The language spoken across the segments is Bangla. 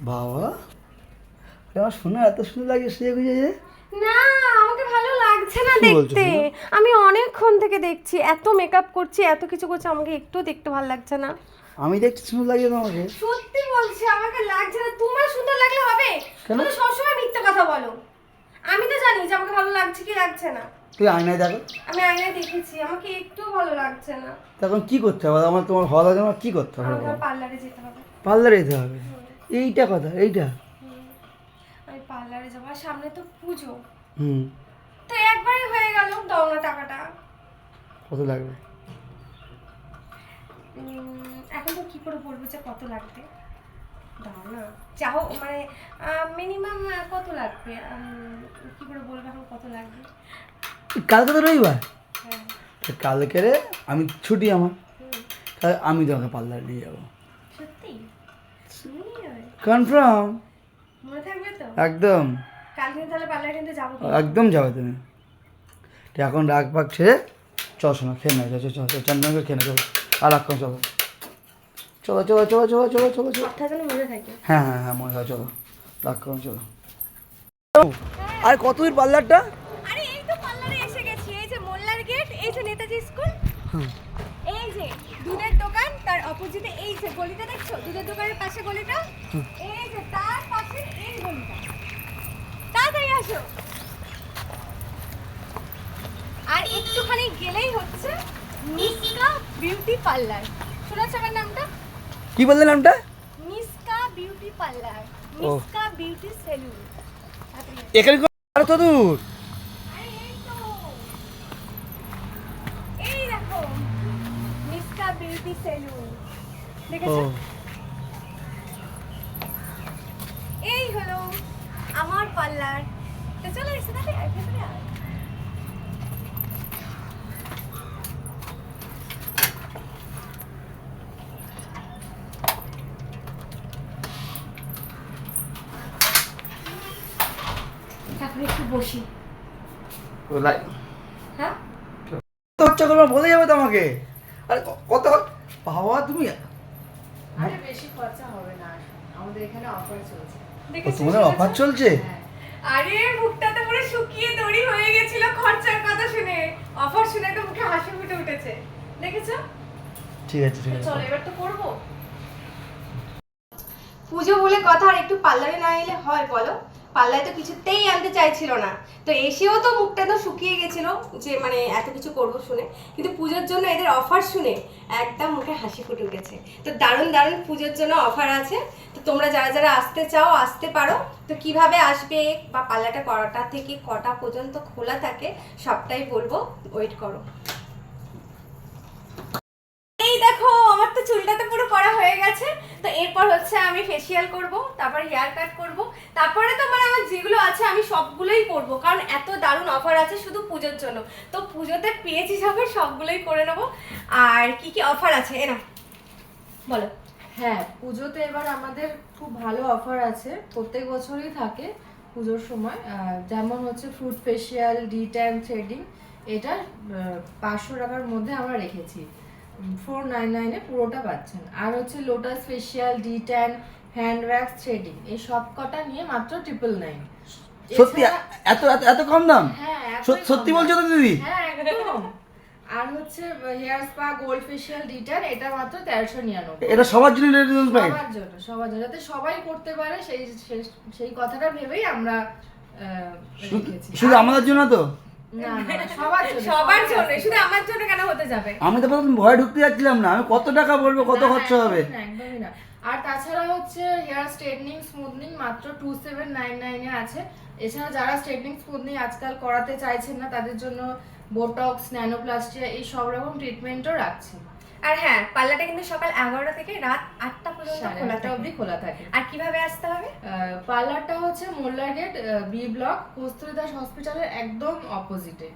বাবা আমার শোনা এত সুন্দর লাগে সে গুজে যে। না আমাকে ভালো লাগছে না দেখতে। আমি অনেকক্ষণ থেকে দেখছি এত মেকআপ করছি এত কিছু করছি আমাকে একটু দেখতে ভালো লাগছে না। আমি দেখতে সুন্দর লাগে তোমাকে সত্যি বলছি আমাকে লাগছে না। তোমার সুন্দর লাগলে হবে? তুমি সবসময় মিথ্যে কথা বলো। আমি তো জানি যে আমাকে ভালো লাগছে কি লাগছে না। তুই আয়নায় দেখো। আমি আয়নায় দেখেছি আমাকে একটু ভালো লাগছে না। তখন কি করতে হবে? আমার তোমার ভালো লাগে আমার কি করতে হবে? পার্লারে যেতে হবে। পার্লারে যেতে হবে। এইটা কথা এইটা। আমি পার্লারে যাব সামনে তো পুজো। হুম। তো একবারই হয়ে গেল দাও না টাকাটা। কত লাগবে? এখন তো কি করে বলব যে কত লাগবে? দাও না। চাও মানে মিনিমাম কত লাগবে? কি করে বলব এখন কত লাগবে? কালকে তো রবিবার। হ্যাঁ। কালকে রে আমি ছুটি আমার। তাহলে আমি তোমাকে পার্লারে নিয়ে যাব। সত্যি? কনফার্ম একদম। একদম যাবে তুমি। এখন রাগ পাক ছেড়ে চল শোনো খেয়ে নেয় চল চল চল চন্দনকে খেয়ে নে চলো। আর রাগ চলো চলো চলো চলো চলো চলো চলো। চলো হ্যাঁ হ্যাঁ হ্যাঁ মনে হয় চলো। রাগ করো চলো। আর কত দূর পার্লারটা? আরে এই তো পার্লারে এসে গেছি এই যে মোল্লার গেট এই যে নেতাজি স্কুল হুম। এই যে দুধের দোকান তার এই যে গলিটা দেখছ? দুধের দোকানের পাশে গলিটা? এই যে তার পাশে এই গলিটা। তাড়াতাড়ি আসো। আর একটুখানি গেলেই হচ্ছে মিসকা বিউটি পার্লার। শুনেছ আমার নামটা? কি বললে নামটা? Miska beauty parlour. Miska beauty salon. এখানে আর তো দূর। Beauty salon. দেখেছ? এই হলো আমার পার্লার। তো চলো এসে আর ভেতরে একটু বসি। হ্যাঁ? খরচা করব বলে যাবে তো আমাকে। আরে কত বাবা তুমি আরে বেশি খরচা হবে না আমাদের এখানে অফার চলছে। ও, তোমাদের অফার চলছে? হ্যাঁ। আরে মুখটা তো পুরো শুকিয়ে দড়ি হয়ে গেছিল খরচার কথা শুনে। অফার শুনে তো মুখে হাসি ফুটে উঠেছে। দেখেছ? ঠিক আছে ঠিক আছে। চলো এবার তো করব। পুজো বলে কথা আর একটু পার্লারে না এলে হয় বলো। পার্লারে তো কিছুতেই আনতে চাইছিল না। তো এসেও তো মুখটা তো শুকিয়ে গেছিল যে মানে এত কিছু করব শুনে। কিন্তু পুজোর জন্য এদের অফার শুনে একদম মুখে হাসি ফুটে উঠেছে। তো দারুণ দারুণ পুজোর জন্য অফার আছে। তো তোমরা যারা যারা আসতে চাও, আসতে পারো। তো কীভাবে আসবে বা পার্লারটা কটা থেকে কটা পর্যন্ত খোলা থাকে, সবটাই বলব। ওয়েট করো। এই দেখো, আমার তো চুলটা তো পুরো করা হয়ে গেছে। তো এরপর হচ্ছে আমি ফেসিয়াল করব, তারপর হেয়ার কাট করব। তারপরে তো যেগুলো আছে আমি সবগুলোই করব। কারণ এত দারুণ অফার আছে শুধু পুজোর জন্য। তো পুজোতে পেয়েছি যখন সবগুলোই করে নেব। আর কি কি অফার আছে? এনা বলো। হ্যাঁ পুজোতে এবার আমাদের খুব ভালো অফার আছে। প্রত্যেক বছরই থাকে পুজোর সময়। যেমন হচ্ছে fruit facial de tan threading এটা পাঁচশো টাকার মধ্যে আমরা রেখেছি। ফোর নাইন নাইনে পুরোটা পাচ্ছেন। আর হচ্ছে lotus facial de tan hand wax threading এই সব কটা নিয়ে মাত্র ট্রিপল নাইন সত্যি এত এত এত কম দাম? হ্যাঁ সত্যি বলছো তো দিদি? হ্যাঁ একদম। আর হচ্ছে হেয়ার স্পা গোল্ড ফেশিয়াল ডিটার এটা মাত্র তেরোশো নিরানব্বই। এটা সবার জন্য সবার জন্য সবার জন্য। যাতে সবাই করতে পারে সেই সেই- কথাটা ভেবেই আমরা শুধু আমাদের জন্য তো? না না না, সবার জন্য সবার সবাই জন্য আসতে শুধু পারে। আমার জন্য কেন হতে যাবে? আমি তো প্রথম ভয় ঢুকতে যাচ্ছিলাম না আমি কত টাকা বলব কত খরচা হবে? আর তাছাড়া হচ্ছে হেয়ার স্ট্রেটনিং স্মুথনিং মাত্র টু সেভেন নাইন নাইনে আছে। এছাড়া যারা স্ট্রেটনিং স্মুথনিং আজকাল করাতে চাইছেন না তাদের জন্য বোটক্স ন্যানোপ্লাস্টিয়া এই সব রকম ট্রিটমেন্টও রাখছে। আর হ্যাঁ পার্লারটা কিন্তু সকাল এগারোটা থেকে রাত আটটা পর্যন্ত সাড়ে খোলা থাকে। অবধি খোলা থাকে। আর কীভাবে আসতে হবে? পার্লারটা হচ্ছে মোল্লার gate B block Kasturi Das হসপিটালের একদম অপোজিটে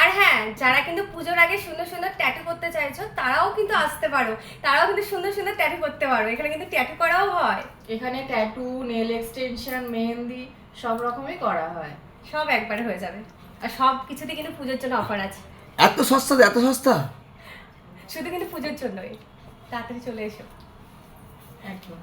আর হ্যাঁ যারা কিন্তু পুজোর আগে সুন্দর সুন্দর ট্যাটু করতে চাইছো তারাও কিন্তু আসতে পারো। তারাও কিন্তু সুন্দর সুন্দর ট্যাটু করতে পারো। এখানে কিন্তু ট্যাটু করাও হয়। এখানে ট্যাটু নেল এক্সটেনশন মেহেন্দি সব রকমই করা হয়। সব একবারে হয়ে যাবে। আর সব কিছুতে কিন্তু পুজোর জন্য অফার আছে। এত সস্তা এত সস্তা? শুধু কিন্তু পুজোর জন্যই। তাড়াতাড়ি চলে এসো। একদম